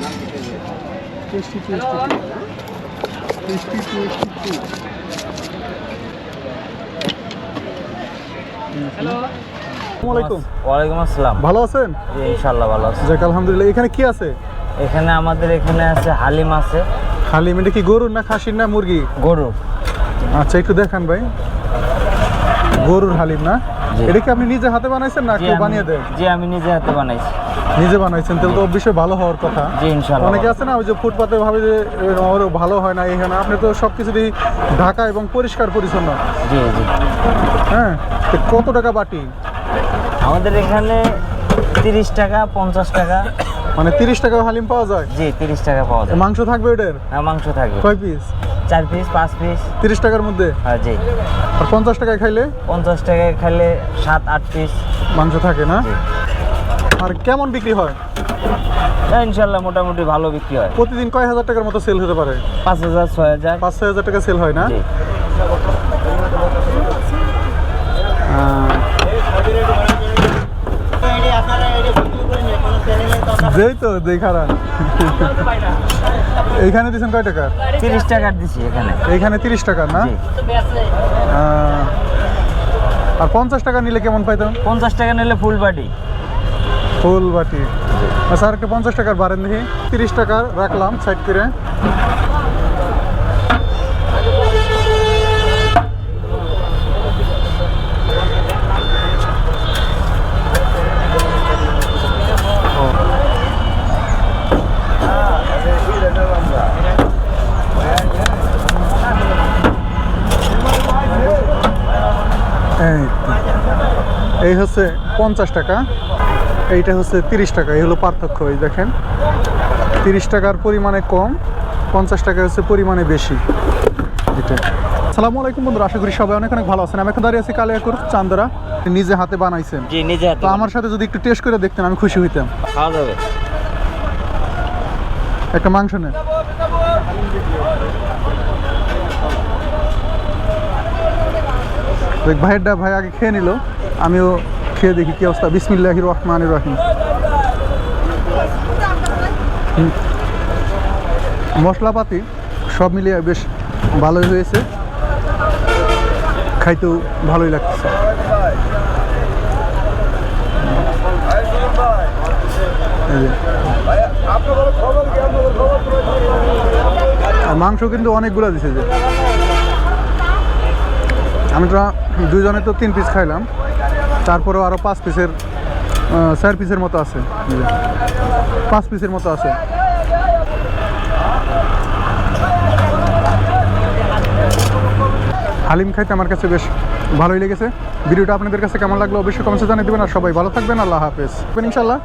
Tasty tasty tasty tasty আসসালামু ওয়ালাইকুম আসসালাম। ভালো আছেন? জি ভালো আছে। যাক আলহামদুলিল্লাহ। এখানে কি আছে? এখানে আমাদের এখানে আছে হালিম আছে। হালিম এটা কি গরুর না খাসির না মুরগি? গরু। আচ্ছা একটু দেখান ভাই। গরুর হালিম না? এটা কি আপনি নিজে হাতে বানাইছেন না কেউ বানিয়ে দেয় জি আমি নিজে হাতে বানাইছি। নিজে বানাইছেন তাহলে তো অবশ্যই ভালো হওয়ার কথা। জি অনেকে আছে না ওই যে ফুটপাতে ভাবে যে এ, আমার ভালো হয় না এখানে আপনি তো সব ঢাকা এবং পরিষ্কার পরিচ্ছন্ন। জি জি। হ্যাঁ তো কত টাকা বাটি? আমাদের এখানে তিরিশ টাকা পঞ্চাশ টাকা। মানে তিরিশ টাকা হালিম পাওয়া যায়? জি তিরিশ টাকা পাওয়া যায়। মাংস থাকবে এটার হ্যাঁ মাংস থাকবে। কয় পিস চার পিস পাঁচ পিস তিরিশ টাকার মধ্যে? হ্যাঁ জি। আর পঞ্চাশ টাকায় খাইলে? পঞ্চাশ টাকায় খাইলে সাত আট পিস মাংস থাকে না? জি। আর কেমন বিক্রি হয়? ইনশাল্লাহ মোটামুটি ভালো বিক্রি হয়। প্রতিদিন কয় হাজার টাকার মতো সেল হতে পারে? পাঁচ হাজার ছয় হাজার। পাঁচ ছয় হাজার টাকা সেল হয় না? যেই তো দেখারা এইখানে দিচ্ছেন কয় টাকা? তিরিশ টাকার দিছি এখানে। এইখানে তিরিশ টাকা না? আর পঞ্চাশ টাকা নিলে কেমন পাইতাম? পঞ্চাশ টাকা নিলে ফুল বাটি। ফুল বাটি আচ্ছা আর একটা পঞ্চাশ টাকার বাড়েন দেখি তিরিশ টাকার রাখলাম সাইড করে ও। এই তো। এই হচ্ছে পঞ্চাশ টাকা এইটা হচ্ছে তিরিশ টাকা এই হলো পার্থক্য এই দেখেন। তিরিশ টাকার পরিমাণে কম পঞ্চাশ টাকা হচ্ছে পরিমাণে বেশি। এটা। সালামু আলাইকুম বন্ধুরা আশা করি সবাই অনেক অনেক ভালো আছেন। আমি এখন দাঁড়িয়ে আছি কালিয়াকুর চান্দরা নিজে হাতে বানাইছেন। জি নিজে হাতে তো আমার সাথে যদি একটু টেস্ট করে দেখতেন আমি খুশি হইতাম। খাওয়া যাবে। একটা মাংস নেন। ভাইয়েরটা ভাই আগে খেয়ে নিল আমিও খেয়ে দেখি কি অবস্থা। বিসমিল্লাহ রহমান রহিম। হুম। মশলাপাতি সব মিলিয়ে বেশ ভালোই হয়েছে। খাইতেও ভালোই লাগছে মাংস কিন্তু অনেকগুলো দিছে যে। আমি তো দুজনে তো তিন পিস খাইলাম। তারপরেও আরও পাঁচ পিসের চার পিসের মতো আছে। পাঁচ পিসের মতো আছে। হালিম খাইতে আমার কাছে বেশ ভালোই লেগেছে। ভিডিওটা আপনাদের কাছে কেমন লাগল অবশ্যই কমেন্টে জানিয়ে দেবেন আর সবাই ভালো থাকবেন। আল্লাহ হাফেজ। ইনশাল্লাহ